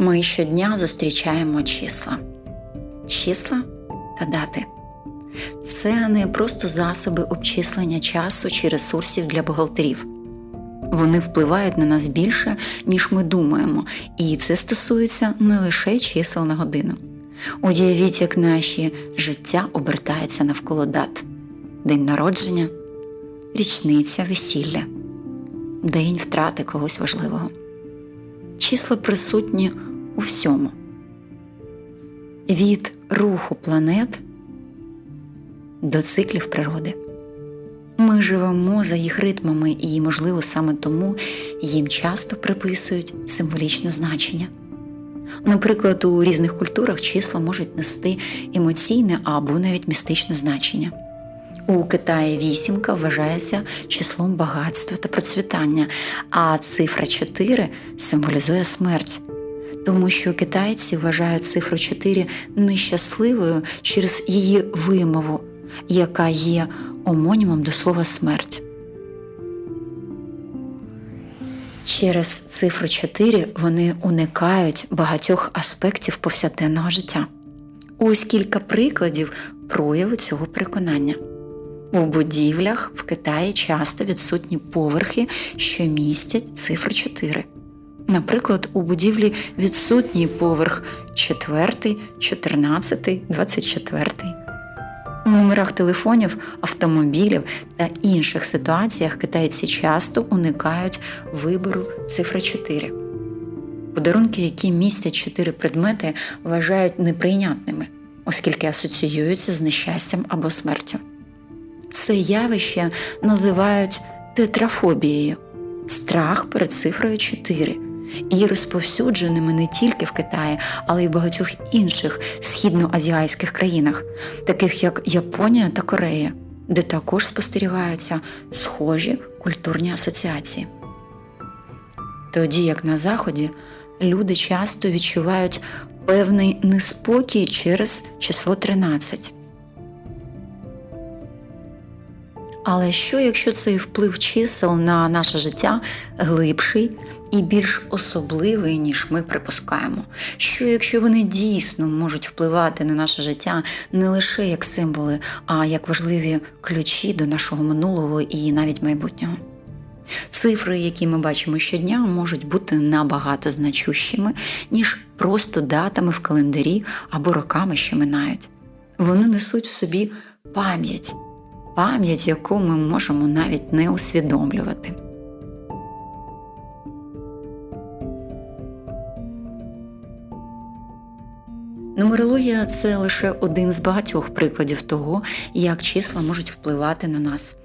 Ми щодня зустрічаємо числа. Числа та дати. Це не просто засоби обчислення часу чи ресурсів для бухгалтерів. Вони впливають на нас більше, ніж ми думаємо, і це стосується не лише чисел на годину. Уявіть, як наші життя обертаються навколо дат: день народження, річниця весілля, день втрати когось важливого. Числа присутні у всьому. Від руху планет до циклів природи. Ми живемо за їх ритмами, і, можливо, саме тому їм часто приписують символічне значення. Наприклад, у різних культурах числа можуть нести емоційне або навіть містичне значення. У Китаї вісімка вважається числом багатства та процвітання, а цифра 4 символізує смерть, тому що китайці вважають цифру 4 нещасливою через її вимову, яка є омонімом до слова смерть. Через цифру 4 вони уникають багатьох аспектів повсякденного життя. Ось кілька прикладів прояву цього переконання. У будівлях в Китаї часто відсутні поверхи, що містять цифру 4. Наприклад, у будівлі відсутній поверх 4, 14, 24. У номерах телефонів, автомобілів та інших ситуаціях китайці часто уникають вибору цифри 4. Подарунки, які містять 4 предмети, вважають неприйнятними, оскільки асоціюються з нещастям або смертю. Це явище називають тетрафобією страх перед цифрою 4 і розповсюдженими не тільки в Китаї, але й в багатьох інших східноазіатських країнах, таких як Японія та Корея, де також спостерігаються схожі культурні асоціації. Тоді як на Заході люди часто відчувають певний неспокій через число 13. Але що, якщо цей вплив чисел на наше життя глибший і більш особливий, ніж ми припускаємо? Що, якщо вони дійсно можуть впливати на наше життя не лише як символи, а як важливі ключі до нашого минулого і навіть майбутнього? Цифри, які ми бачимо щодня, можуть бути набагато значущими, ніж просто датами в календарі або роками, що минають. Вони несуть в собі пам'ять пам'ять, яку ми можемо навіть не усвідомлювати. Нумерологія це лише один з багатьох прикладів того, як числа можуть впливати на нас.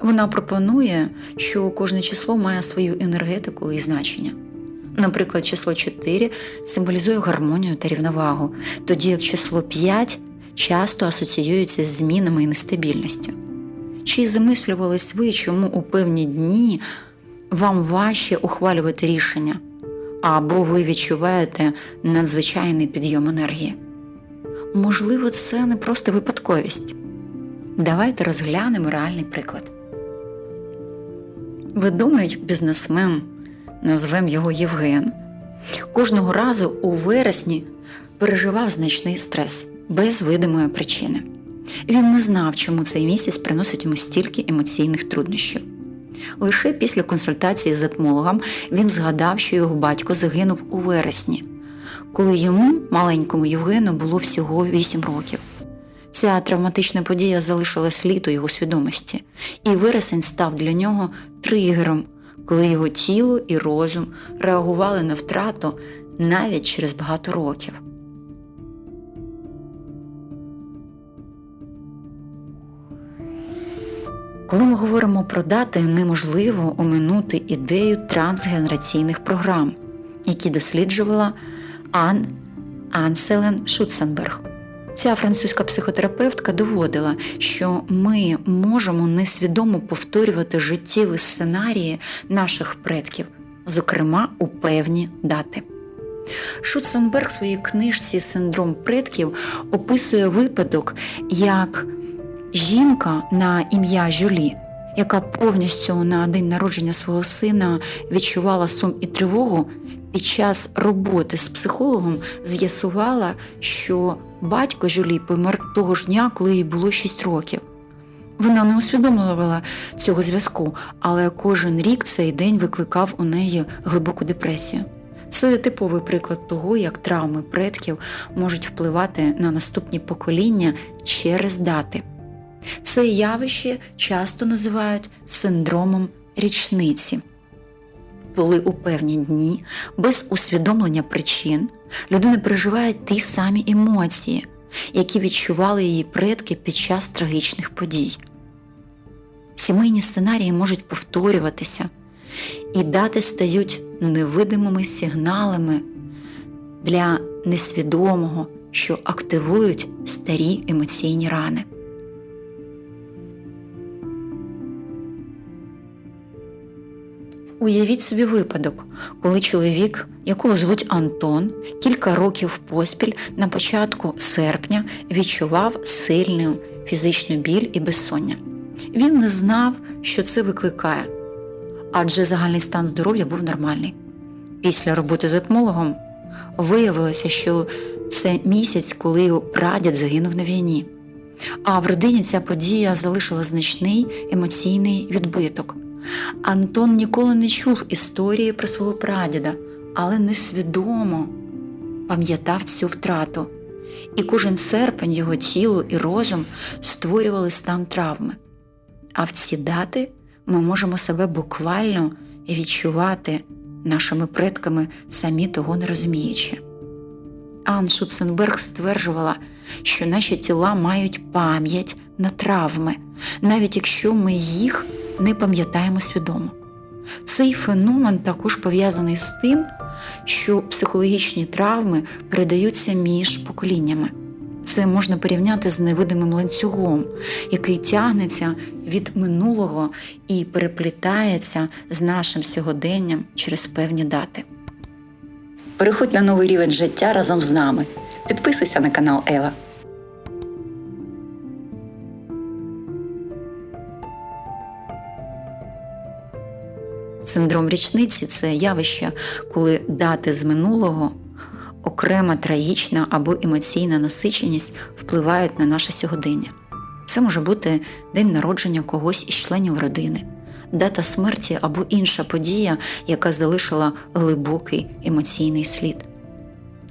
Вона пропонує, що кожне число має свою енергетику і значення. Наприклад, число 4 символізує гармонію та рівновагу, тоді як число 5 часто асоціюється з змінами і нестабільністю. Чи замислювались ви, чому у певні дні вам важче ухвалювати рішення, або ви відчуваєте надзвичайний підйом енергії? Можливо, це не просто випадковість. Давайте розглянемо реальний приклад. Відомий бізнесмен, назвемо його Євген, кожного разу у вересні переживав значний стрес без видимої причини. Він не знав, чому цей місяць приносить йому стільки емоційних труднощів. Лише після консультації з етмологом він згадав, що його батько загинув у вересні, коли йому, маленькому Євгену, було всього 8 років. Ця травматична подія залишила слід у його свідомості, і вересень став для нього тригером, коли його тіло і розум реагували на втрату навіть через багато років. Коли ми говоримо про дати, неможливо оминути ідею трансгенераційних програм, які досліджувала Ан Анселен Шутсенберг. Ця французька психотерапевтка доводила, що ми можемо несвідомо повторювати життєві сценарії наших предків, зокрема у певні дати. Шутсенберг в своїй книжці Синдром предків описує випадок, як жінка на ім'я Жюлі яка повністю на день народження свого сина відчувала сум і тривогу, під час роботи з психологом з'ясувала, що батько Жюлі помер того ж дня, коли їй було 6 років. Вона не усвідомлювала цього зв'язку, але кожен рік цей день викликав у неї глибоку депресію. Це типовий приклад того, як травми предків можуть впливати на наступні покоління через дати. Це явище часто називають синдромом річниці. Коли у певні дні, без усвідомлення причин, людина переживає ті самі емоції, які відчували її предки під час трагічних подій. Сімейні сценарії можуть повторюватися, і дати стають невидимими сигналами для несвідомого, що активують старі емоційні рани. Уявіть собі випадок, коли чоловік, якого звуть Антон, кілька років поспіль на початку серпня відчував сильну фізичну біль і безсоння. Він не знав, що це викликає, адже загальний стан здоров'я був нормальний. Після роботи з етмологом виявилося, що це місяць, коли його прадід загинув на війні. А в родині ця подія залишила значний емоційний відбиток. Антон ніколи не чув історії про свого прадіда, але несвідомо пам'ятав цю втрату, і кожен серпень його тіло і розум створювали стан травми. А в ці дати ми можемо себе буквально відчувати нашими предками, самі того не розуміючи. Ан Шуценберг стверджувала, що наші тіла мають пам'ять на травми, навіть якщо ми їх не пам'ятаємо свідомо. Цей феномен також пов'язаний з тим, що психологічні травми передаються між поколіннями. Це можна порівняти з невидимим ланцюгом, який тягнеться від минулого і переплітається з нашим сьогоденням через певні дати. Переходь на новий рівень життя разом з нами. Підписуйся на канал Ева. Синдром річниці це явище, коли дати з минулого, окрема трагічна або емоційна насиченість впливають на наше сьогодення. Це може бути день народження когось із членів родини, дата смерті або інша подія, яка залишила глибокий емоційний слід,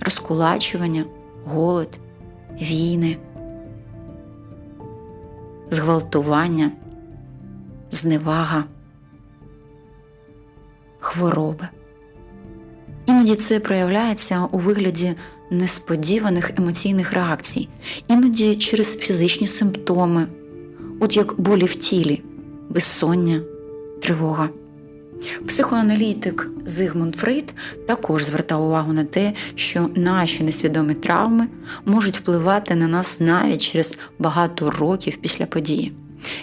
розкулачування, голод, війни, зґвалтування, зневага хвороби. Іноді це проявляється у вигляді несподіваних емоційних реакцій, іноді через фізичні симптоми, от як болі в тілі, безсоння, тривога. Психоаналітик Зигмунд Фрейд також звертав увагу на те, що наші несвідомі травми можуть впливати на нас навіть через багато років після події.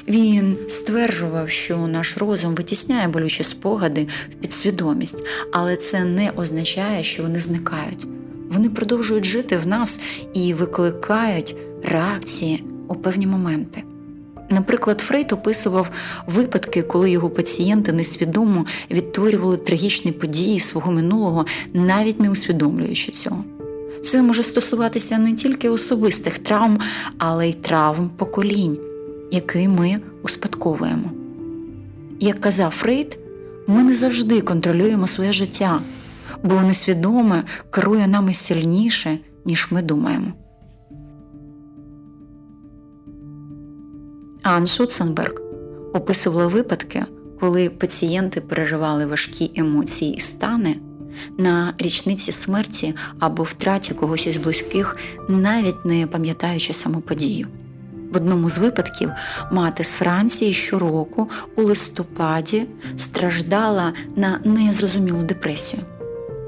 Він стверджував, що наш розум витісняє болючі спогади в підсвідомість, але це не означає, що вони зникають. Вони продовжують жити в нас і викликають реакції у певні моменти. Наприклад, Фрейд описував випадки, коли його пацієнти несвідомо відтворювали трагічні події свого минулого, навіть не усвідомлюючи цього. Це може стосуватися не тільки особистих травм, але й травм поколінь який ми успадковуємо. Як казав Фрейд, ми не завжди контролюємо своє життя, бо несвідоме керує нами сильніше, ніж ми думаємо. Ан Шуценберг описувала випадки, коли пацієнти переживали важкі емоції і стани на річниці смерті або втраті когось із близьких, навіть не пам'ятаючи саму подію. В одному з випадків мати з Франції щороку у листопаді страждала на незрозумілу депресію.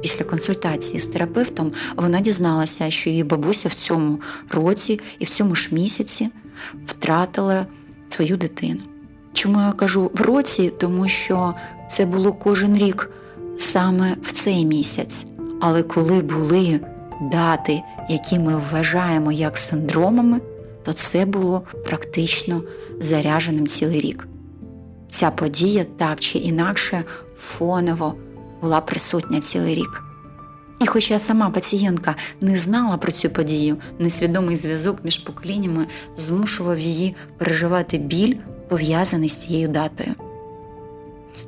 Після консультації з терапевтом вона дізналася, що її бабуся в цьому році і в цьому ж місяці втратила свою дитину. Чому я кажу в році? Тому що це було кожен рік саме в цей місяць. Але коли були дати, які ми вважаємо як синдромами, то це було практично заряженим цілий рік. ця подія так чи інакше фоново була присутня цілий рік. І хоча сама пацієнтка не знала про цю подію, несвідомий зв'язок між поколіннями змушував її переживати біль, пов'язаний з цією датою.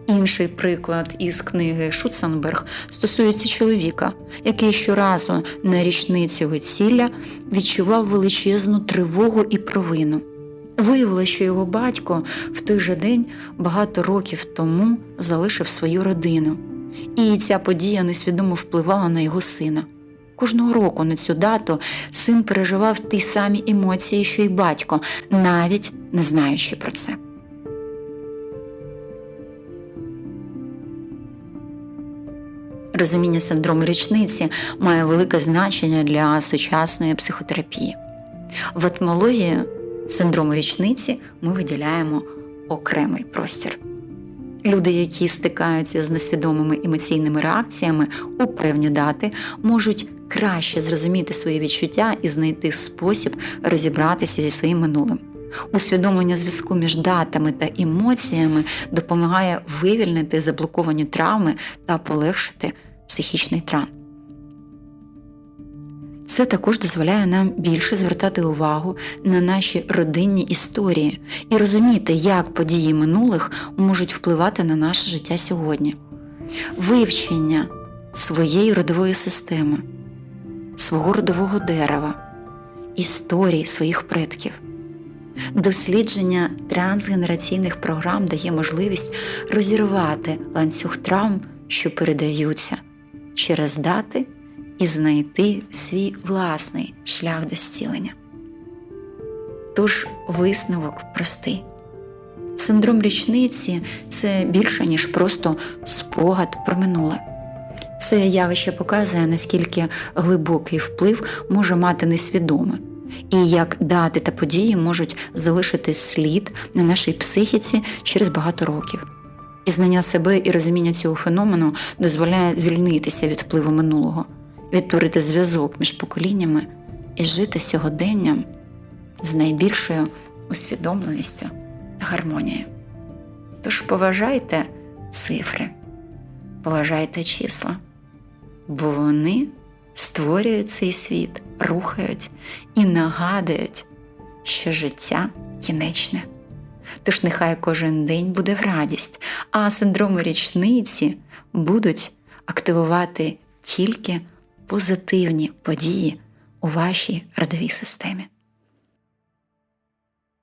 Інший приклад із книги Шуценберг стосується чоловіка, який щоразу на річницю весілля відчував величезну тривогу і провину. Виявилося, що його батько в той же день багато років тому залишив свою родину, і ця подія несвідомо впливала на його сина. Кожного року на цю дату син переживав ті самі емоції, що й батько, навіть не знаючи про це. Розуміння синдрому річниці має велике значення для сучасної психотерапії. В етмології синдрому річниці ми виділяємо окремий простір. Люди, які стикаються з несвідомими емоційними реакціями у певні дати, можуть краще зрозуміти свої відчуття і знайти спосіб розібратися зі своїм минулим. Усвідомлення зв'язку між датами та емоціями допомагає вивільнити заблоковані травми та полегшити психічний тран. Це також дозволяє нам більше звертати увагу на наші родинні історії і розуміти, як події минулих можуть впливати на наше життя сьогодні. Вивчення своєї родової системи, свого родового дерева, історії своїх предків. Дослідження трансгенераційних програм дає можливість розірвати ланцюг травм, що передаються через дати і знайти свій власний шлях до зцілення. Тож висновок простий. Синдром річниці це більше, ніж просто спогад про минуле. Це явище показує, наскільки глибокий вплив може мати несвідоме, і як дати та події можуть залишити слід на нашій психіці через багато років. Пізнання себе і розуміння цього феномену дозволяє звільнитися від впливу минулого, відтворити зв'язок між поколіннями і жити сьогоденням з найбільшою усвідомленістю та гармонією. Тож поважайте цифри, поважайте числа, бо вони створюють цей світ, рухають і нагадують, що життя кінечне. Тож нехай кожен день буде в радість, а синдроми річниці будуть активувати тільки позитивні події у вашій родовій системі.